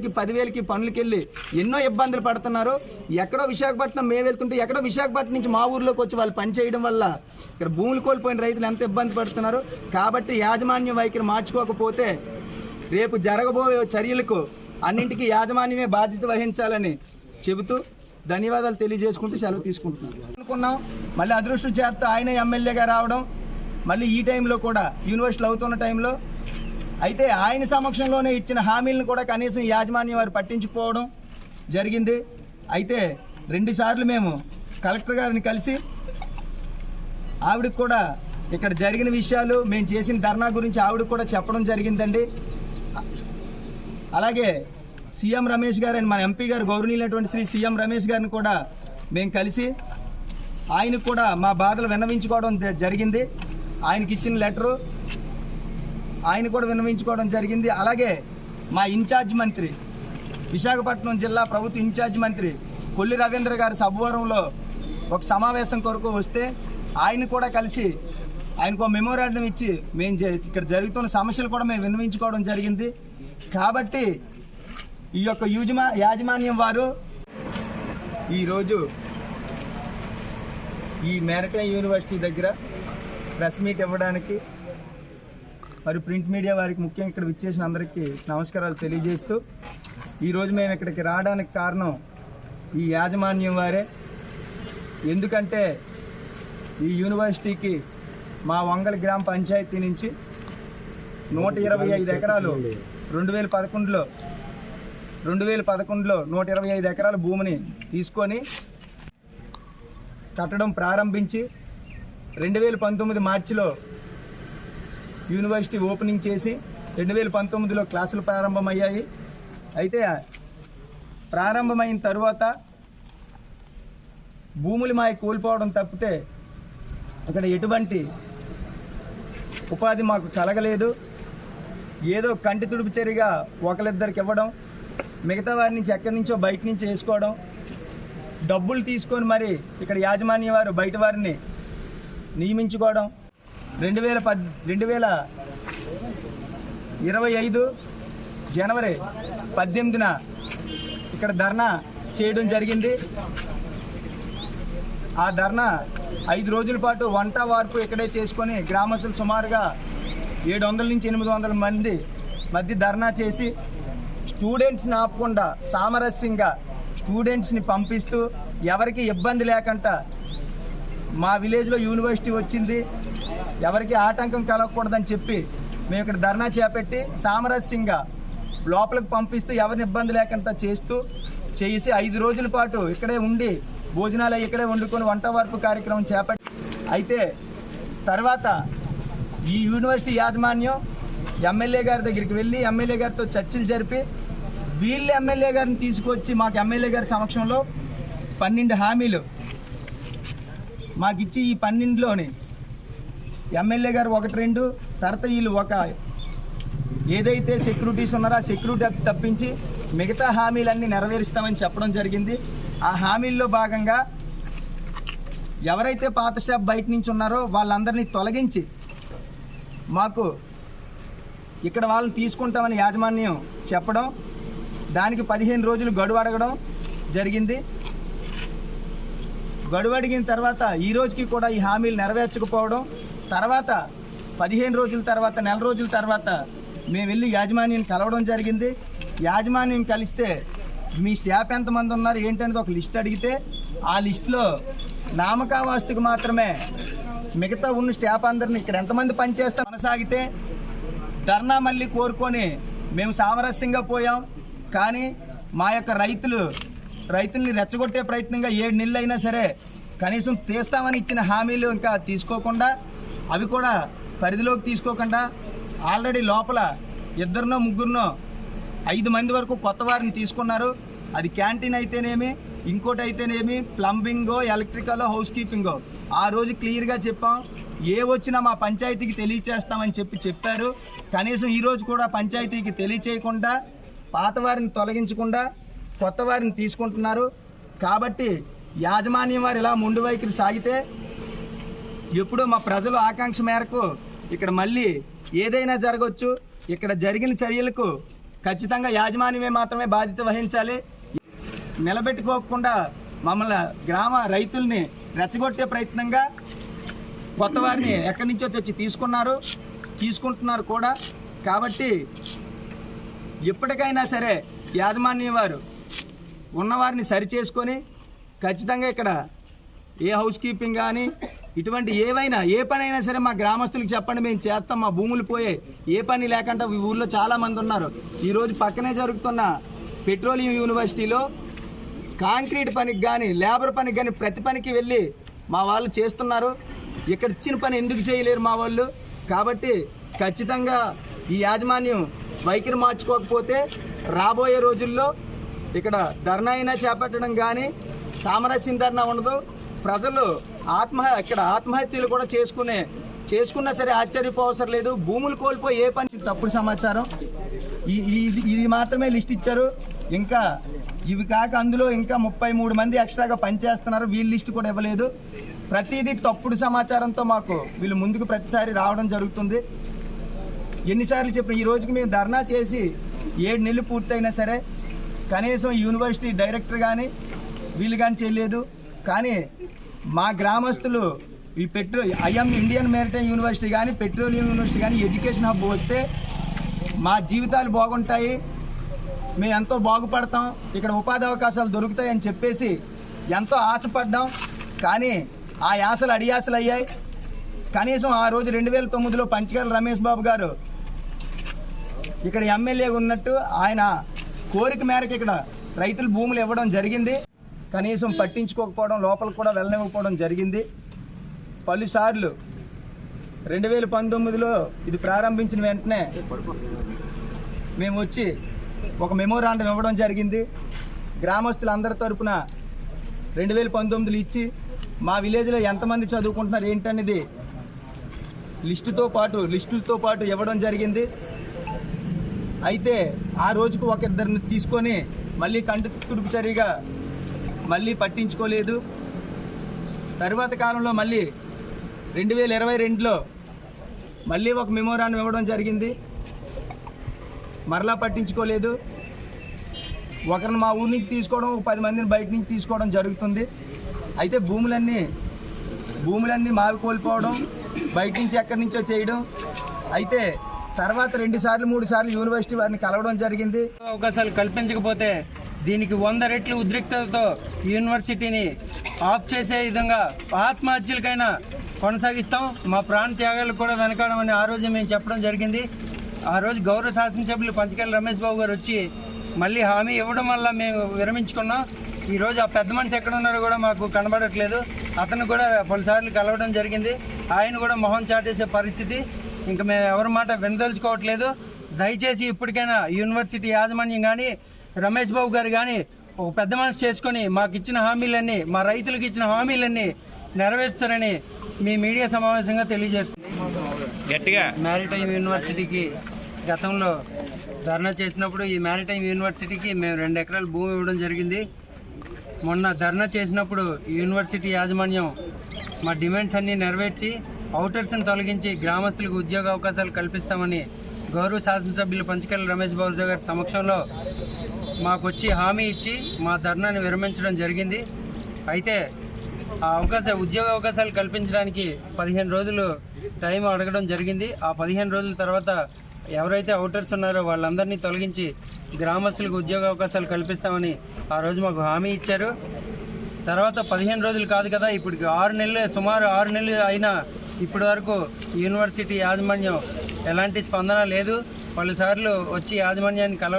ఎనిమిది పదివేలకి పనులకి వెళ్ళి ఎన్నో ఇబ్బందులు పడుతున్నారు. ఎక్కడో విశాఖపట్నం మేము వెళ్తుంటే ఎక్కడో విశాఖపట్నం నుంచి మా ఊర్లోకి వచ్చి వాళ్ళు పని చేయడం వల్ల ఇక్కడ భూములు కోల్పోయిన రైతులు ఎంత ఇబ్బంది పడుతున్నారు. కాబట్టి యాజమాన్యం వైఖరి మార్చుకోకపోతే రేపు జరగబోయే చర్యలకు అన్నింటికీ యాజమాన్యమే బాధ్యత వహించాలని చెబుతూ ధన్యవాదాలు తెలియజేసుకుంటూ సెలవు తీసుకుంటున్నాను. అనుకున్నాం మళ్ళీ అదృష్టం చేత ఆయన ఎమ్మెల్యేగా రావడం మళ్ళీ ఈ టైంలో కూడా యూనివర్సిటీలు అవుతున్న టైంలో అయితే ఆయన సమక్షంలోనే ఇచ్చిన హామీలను కూడా కనీసం యాజమాన్యం వారు పట్టించుకోవడం జరిగింది. అయితే రెండుసార్లు మేము కలెక్టర్ గారిని కలిసి ఆవిడకి కూడా ఇక్కడ జరిగిన విషయాలు మేము చేసిన ధర్నా గురించి ఆవిడకి కూడా చెప్పడం జరిగిందండి. అలాగే సీఎం రమేష్ గారు మన ఎంపీ గారు గౌరవనీయులైనటువంటి శ్రీ సీఎం రమేష్ గారిని కూడా మేము కలిసి ఆయనకు కూడా మా బాధలు విన్నవించుకోవడం జరిగింది. ఆయనకి ఇచ్చిన లెటరు ఆయన కూడా విన్నవించుకోవడం జరిగింది. అలాగే మా ఇన్ఛార్జ్ మంత్రి విశాఖపట్నం జిల్లా ప్రభుత్వ ఇన్ఛార్జ్ మంత్రి కొల్లి రవీంద్ర గారి సభవరంలో ఒక సమావేశం కొరకు వస్తే ఆయన కూడా కలిసి ఆయనకు ఒక మెమోరాండం ఇచ్చి మేము ఇక్కడ జరుగుతున్న సమస్యలు కూడా మేము విన్నవించుకోవడం జరిగింది. కాబట్టి ఈ యొక్క యూజమా యాజమాన్యం వారు ఈరోజు ఈ మెరటైన్ యూనివర్సిటీ దగ్గర ప్రెస్ మీట్ ఇవ్వడానికి మరి ప్రింట్ మీడియా వారికి ముఖ్యంగా ఇక్కడ విచ్చేసిన అందరికీ నమస్కారాలు తెలియజేస్తూ ఈరోజు మేము ఇక్కడికి రావడానికి కారణం ఈ యాజమాన్యం వారే. ఎందుకంటే ఈ యూనివర్సిటీకి మా వంగల గ్రామ పంచాయతీ నుంచి నూట ఇరవై ఐదు ఎకరాలు రెండు వేల పదకొండులో రెండు వేల పదకొండులో నూట ఇరవై ఐదు ఎకరాల భూమిని తీసుకొని కట్టడం ప్రారంభించి రెండు వేల పంతొమ్మిది మార్చిలో యూనివర్సిటీ ఓపెనింగ్ చేసి రెండు వేల పంతొమ్మిదిలో క్లాసులు ప్రారంభమయ్యాయి. అయితే ప్రారంభమైన తరువాత భూములు మాయ కోల్పోవడం తప్పితే అక్కడ ఎటువంటి ఉపాధి మాకు కలగలేదు. ఏదో కంటి తుడుపు చర్యగా ఒకరిద్దరికి ఇవ్వడం మిగతా వారి నుంచి ఎక్కడి నుంచో బయట నుంచి వేసుకోవడం డబ్బులు తీసుకొని మరి ఇక్కడ యాజమాన్య వారు బయట వారిని నియమించుకోవడం రెండు వేల పద్ రెండు వేల ఇరవై ఐదు జనవరి పద్దెనిమిదిన ఇక్కడ ధర్నా చేయడం జరిగింది. ఆ ధర్నా ఐదు రోజుల పాటు వంట వార్పు ఇక్కడే చేసుకొని గ్రామస్తులు సుమారుగా ఏడు వందల నుంచి ఎనిమిది వందల మంది మధ్య ధర్నా చేసి స్టూడెంట్స్ని ఆపకుండా సామరస్యంగా స్టూడెంట్స్ని పంపిస్తూ ఎవరికి ఇబ్బంది లేకుండా మా విలేజ్లో యూనివర్సిటీ వచ్చింది. ఎవరికి ఆటంకం కలగకూడదని చెప్పి మేము ఇక్కడ ధర్నా చేపట్టి సామరస్యంగా లోపలికి పంపిస్తూ ఎవరిని ఇబ్బంది లేకుండా చేస్తూ చేసి ఐదు రోజుల పాటు ఇక్కడే ఉండి భోజనాలు ఇక్కడే వండుకొని వంట వార్పు కార్యక్రమం చేపట్టి అయితే తర్వాత ఈ యూనివర్సిటీ యాజమాన్యం ఎమ్మెల్యే గారి దగ్గరికి వెళ్ళి ఎమ్మెల్యే గారితో చర్చలు జరిపి వీళ్ళు ఎమ్మెల్యే గారిని తీసుకొచ్చి మాకు ఎమ్మెల్యే గారి సమక్షంలో పన్నెండు హామీలు మాకు ఇచ్చి ఈ పన్నెండులోని ఎమ్మెల్యే గారు ఒకటి రెండు తర్వాత వీళ్ళు ఒక ఏదైతే సెక్యూరిటీస్ ఉన్నారో ఆ సెక్యూరిటీ తప్పించి మిగతా హామీలన్నీ నెరవేరుస్తామని చెప్పడం జరిగింది. ఆ హామీల్లో భాగంగా ఎవరైతే పాత స్టాఫ్ బయట నుంచి ఉన్నారో వాళ్ళందరినీ తొలగించి మాకు ఇక్కడ వాళ్ళని తీసుకుంటామని యాజమాన్యం చెప్పడం దానికి పదిహేను రోజులు గడువు అడగడం జరిగింది. గడువు అడిగిన తర్వాత ఈ రోజుకి కూడా ఈ హామీలు నెరవేర్చకపోవడం తర్వాత పదిహేను రోజుల తర్వాత నెల రోజుల తర్వాత మేము వెళ్ళి యాజమాన్యం కలవడం జరిగింది. యాజమాన్యం కలిస్తే మీ స్టాఫ్ ఎంతమంది ఉన్నారు ఏంటనేది ఒక లిస్ట్ అడిగితే ఆ లిస్టులో నామకావాస్తుకు మాత్రమే మిగతా ఉన్న స్టాఫ్ అందరిని ఇక్కడ ఎంతమంది పనిచేస్తా కొనసాగితే ధర్నా మళ్ళీ కోరుకొని మేము సామరస్యంగా పోయాం. కానీ మా యొక్క రైతులు రైతుల్ని రెచ్చగొట్టే ప్రయత్నంగా ఏడు నెలలు అయినా సరే కనీసం తీస్తామని ఇచ్చిన హామీలు ఇంకా తీసుకోకుండా అవి కూడా పరిధిలోకి తీసుకోకుండా ఆల్రెడీ లోపల ఇద్దరినో ముగ్గురునో ఐదు మంది వరకు కొత్త వారిని తీసుకున్నారు. అది క్యాంటీన్ అయితేనేమి ఇంకోటి అయితేనేమి ప్లంబింగో ఎలక్ట్రికల్ హౌస్ కీపింగో. ఆ రోజు క్లియర్గా చెప్పాం. ఏ వచ్చినా మా పంచాయతీకి తెలియచేస్తామని చెప్పి చెప్పారు. కనీసం ఈరోజు కూడా పంచాయతీకి తెలియచేయకుండా పాత వారిని తొలగించకుండా కొత్త వారిని తీసుకుంటున్నారు. కాబట్టి యాజమాన్యం వారు ఇలా ముందు వైఖరి సాగితే ఎప్పుడు మా ప్రజల ఆకాంక్ష మేరకు ఇక్కడ మళ్ళీ ఏదైనా జరగవచ్చు ఇక్కడ జరిగిన చర్యలకు ఖచ్చితంగా యాజమాన్యమే మాత్రమే బాధ్యత వహించాలి. నిలబెట్టుకోకుండా మమ్మల్ని గ్రామ రైతుల్ని రెచ్చగొట్టే ప్రయత్నంగా కొత్త వారిని ఎక్కడి నుంచో తెచ్చి తీసుకున్నారు తీసుకుంటున్నారు కూడా. కాబట్టి ఎప్పటికైనా సరే యాజమాన్యం వారు ఉన్నవారిని సరిచేసుకొని ఖచ్చితంగా ఇక్కడ ఏ హౌస్ కీపింగ్ కానీ ఇటువంటి ఏవైనా ఏ పని అయినా సరే మా గ్రామస్తులకు చెప్పండి మేము చేస్తాం మా భూములు పోయే. ఏ పని లేకుండా ఈ ఊళ్ళో చాలా మంది ఉన్నారు. ఈరోజు పక్కనే జరుగుతున్న పెట్రోలియం యూనివర్సిటీలో కాంక్రీట్ పనికి కానీ లేబర్ పనికి కానీ ప్రతి పనికి వెళ్ళి మా వాళ్ళు చేస్తున్నారు. ఇక్కడ ఇచ్చిన పని ఎందుకు చేయలేరు మా వాళ్ళు? కాబట్టి ఖచ్చితంగా ఈ యాజమాన్యం వైఖరి మార్చుకోకపోతే రాబోయే రోజుల్లో ఇక్కడ ధర్నా అయినా చేపట్టడం కానీ సామరస్యం ధర్నా ఉండదు. ప్రజలు ఆత్మహత్య ఇక్కడ ఆత్మహత్యలు కూడా చేసుకునే చేసుకున్నా సరే ఆశ్చర్యపోవసరం లేదు భూములు కోల్పోయి ఏ పని తప్పుడు సమాచారం. ఈ- ఇది ఇది మాత్రమే లిస్ట్ ఇచ్చారు. ఇంకా ఇవి కాక అందులో ఇంకా ముప్పై మూడు మంది ఎక్స్ట్రాగా పనిచేస్తున్నారు. వీళ్ళ లిస్ట్ కూడా ఇవ్వలేదు. ప్రతిదీ తప్పుడు సమాచారంతో మాకు వీళ్ళు ముందుకు ప్రతిసారి రావడం జరుగుతుంది. ఎన్నిసార్లు చెప్పిన ఈ రోజుకి మేము ధర్నా చేసి ఏడు నెలలు పూర్తయినా సరే కనీసం యూనివర్సిటీ డైరెక్టర్ కానీ వీళ్ళు కానీ చేయలేదు. కానీ మా గ్రామస్తులు ఈ petro IM Indian maritime university కానీ పెట్రోలియం యూనివర్సిటీ కానీ ఎడ్యుకేషన్ హబ్ వస్తే మా జీవితాలు బాగుంటాయి. మేము ఎంతో బాగుపడతాం. ఇక్కడ ఉపాధి అవకాశాలు దొరుకుతాయని చెప్పేసి ఎంతో ఆశపడ్డాం. కానీ ఆ యాసలు అడియాసలు అయ్యాయి. కనీసం ఆ రోజు రెండు వేల తొమ్మిదిలో పంచగల రమేష్ బాబు గారు ఇక్కడ ఎమ్మెల్యేగా ఉన్నట్టు ఆయన కోరిక మేరకు ఇక్కడ రైతులు భూములు ఇవ్వడం జరిగింది. కనీసం పట్టించుకోకపోవడం లోపలికి కూడా వెళ్ళనివ్వకపోవడం జరిగింది. పలుసార్లు రెండు వేల పంతొమ్మిదిలో ఇది ప్రారంభించిన వెంటనే మేము వచ్చి ఒక మెమోరాండం ఇవ్వడం జరిగింది. గ్రామస్తులందరి తరపున రెండు వేల పంతొమ్మిదిలో ఇచ్చి మా విలేజ్లో ఎంతమంది చదువుకుంటున్నారు ఏంటనేది లిస్టుతో పాటు లిస్టులతో పాటు ఇవ్వడం జరిగింది. అయితే ఆ రోజుకు ఒక ఇద్దరిని తీసుకొని మళ్ళీ కంటి తుడుపు చర్యగా మళ్ళీ పట్టించుకోలేదు. తరువాత కాలంలో మళ్ళీ రెండు వేల ఇరవై రెండులో మళ్ళీ ఒక మెమోరాండం ఇవ్వడం జరిగింది. మరలా పట్టించుకోలేదు. ఒకరిని మా ఊరి నుంచి తీసుకోవడం ఒక పది మందిని బయట నుంచి తీసుకోవడం జరుగుతుంది. అయితే భూములన్నీ భూములన్నీ మావి కోల్పోవడం బయట నుంచి ఎక్కడి నుంచో చేయడం. అయితే తర్వాత రెండు సార్లు మూడు సార్లు యూనివర్సిటీ వారిని కలవడం జరిగింది. అవకాశాలు కల్పించకపోతే దీనికి వంద రెట్లు ఉద్రిక్తతతో యూనివర్సిటీని ఆఫ్ చేసే విధంగా ఆత్మహత్యలకైనా కొనసాగిస్తాం. మా ప్రాణ త్యాగాలకు కూడా వెనకాడమని ఆ రోజు మేము చెప్పడం జరిగింది. ఆ రోజు గౌరవ శాసనసభ్యులు పంచకల్లి రమేష్ బాబు గారు వచ్చి మళ్ళీ హామీ ఇవ్వడం వల్ల మేము విరమించుకున్నాం. ఈరోజు ఆ పెద్ద మనిషి ఎక్కడ ఉన్నారో కూడా మాకు కనబడట్లేదు. అతను కూడా పలుసార్లు కలవడం జరిగింది. ఆయన కూడా మొహం చాటేసే పరిస్థితి. ఇంకా మేము ఎవరి మాట వినదలుచుకోవట్లేదు. దయచేసి ఇప్పటికైనా యూనివర్సిటీ యాజమాన్యం కానీ రమేష్ బాబు గారు కానీ ఒక పెద్ద మనసు చేసుకొని మాకు ఇచ్చిన హామీలన్నీ మా రైతులకు ఇచ్చిన హామీలన్నీ నెరవేరుస్తారని మీ మీడియా సమావేశంగా తెలియజేస్తుంది గట్టిగా. మ్యారిటైమ్ యూనివర్సిటీకి గతంలో ధర్నా చేసినప్పుడు ఈ మ్యారిటైమ్ యూనివర్సిటీకి మేము రెండు ఎకరాల భూమి ఇవ్వడం జరిగింది. మొన్న ధర్నా చేసినప్పుడు యూనివర్సిటీ యాజమాన్యం మా డిమాండ్స్ అన్ని నెరవేర్చి అవుటర్స్ని తొలగించి గ్రామస్తులకు ఉద్యోగ అవకాశాలు కల్పిస్తామని గౌరవ శాసనసభ్యులు పంచకల్లి రమేష్ బాబు గారి సమక్షంలో మాకు వచ్చి హామీ ఇచ్చి మా ధర్నాన్ని విరమించడం జరిగింది. అయితే ఆ అవకాశ ఉద్యోగ అవకాశాలు కల్పించడానికి పదిహేను రోజులు టైం అడగడం జరిగింది. ఆ పదిహేను రోజుల తర్వాత ఎవరైతే అవుటర్స్ ఉన్నారో వాళ్ళందరినీ తొలగించి గ్రామస్తులకు ఉద్యోగ అవకాశాలు కల్పిస్తామని ఆ రోజు మాకు హామీ ఇచ్చారు. తర్వాత పదిహేను రోజులు కాదు కదా ఇప్పుడు ఆరు నెలలు సుమారు ఆరు నెలలు అయినా ఇప్పటి వరకు యూనివర్సిటీ యాజమాన్యం ఎలాంటి స్పందన లేదు. పలుసార్లు వచ్చి యాజమాన్యాన్ని కలవ